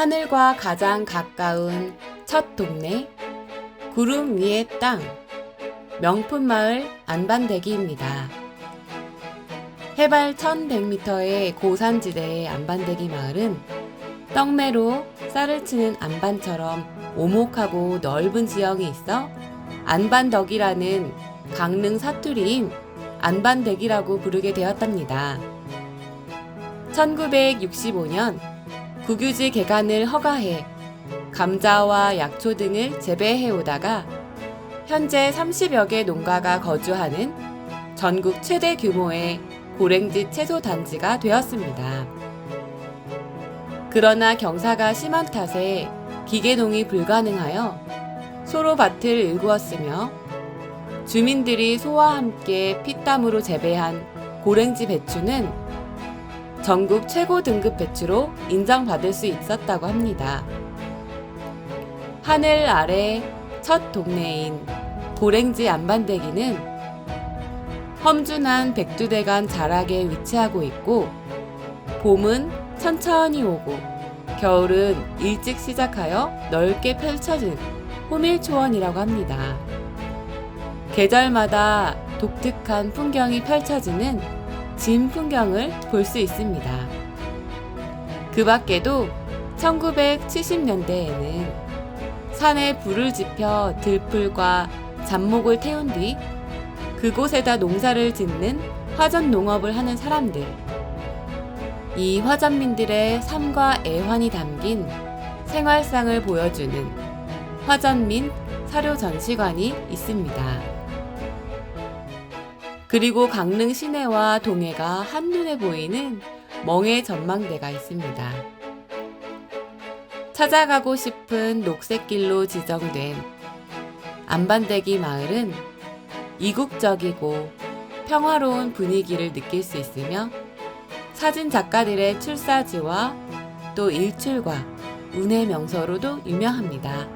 하늘과 가장 가까운 첫 동네, 구름 위의 땅, 명품 마을 안반대기입니다. 해발 1100m의 고산지대의 안반대기 마을은 떡매로 쌀을 치는 안반처럼 오목하고 넓은 지형이 있어 안반덕이라는 강릉 사투리인 안반대기라고 부르게 되었답니다. 1965년 국유지 개간을 허가해 감자와 약초 등을 재배해 오다가 현재 30여 개 농가가 거주하는 전국 최대 규모의 고랭지 채소 단지가 되었습니다. 그러나 경사가 심한 탓에 기계농이 불가능하여 소로 밭을 일구었으며 주민들이 소와 함께 피땀으로 재배한 고랭지 배추는 전국 최고 등급 배추로 인정받을 수 있었다고 합니다. 하늘 아래 첫 동네인 고랭지 안반대기는 험준한 백두대간 자락에 위치하고 있고 봄은 천천히 오고 겨울은 일찍 시작하여 넓게 펼쳐진 호밀초원이라고 합니다. 계절마다 독특한 풍경이 펼쳐지는 진 풍경을 볼 수 있습니다. 그 밖에도 1970년대에는 산에 불을 지펴 들풀과 잡목을 태운 뒤 그곳에다 농사를 짓는 화전 농업을 하는 사람들. 이 화전민들의 삶과 애환이 담긴 생활상을 보여주는 화전민 사료 전시관이 있습니다. 그리고 강릉 시내와 동해가 한눈에 보이는 멍해 전망대가 있습니다. 찾아가고 싶은 녹색길로 지정된 안반대기 마을은 이국적이고 평화로운 분위기를 느낄 수 있으며 사진 작가들의 출사지와 또 일출과 운의 명소로도 유명합니다.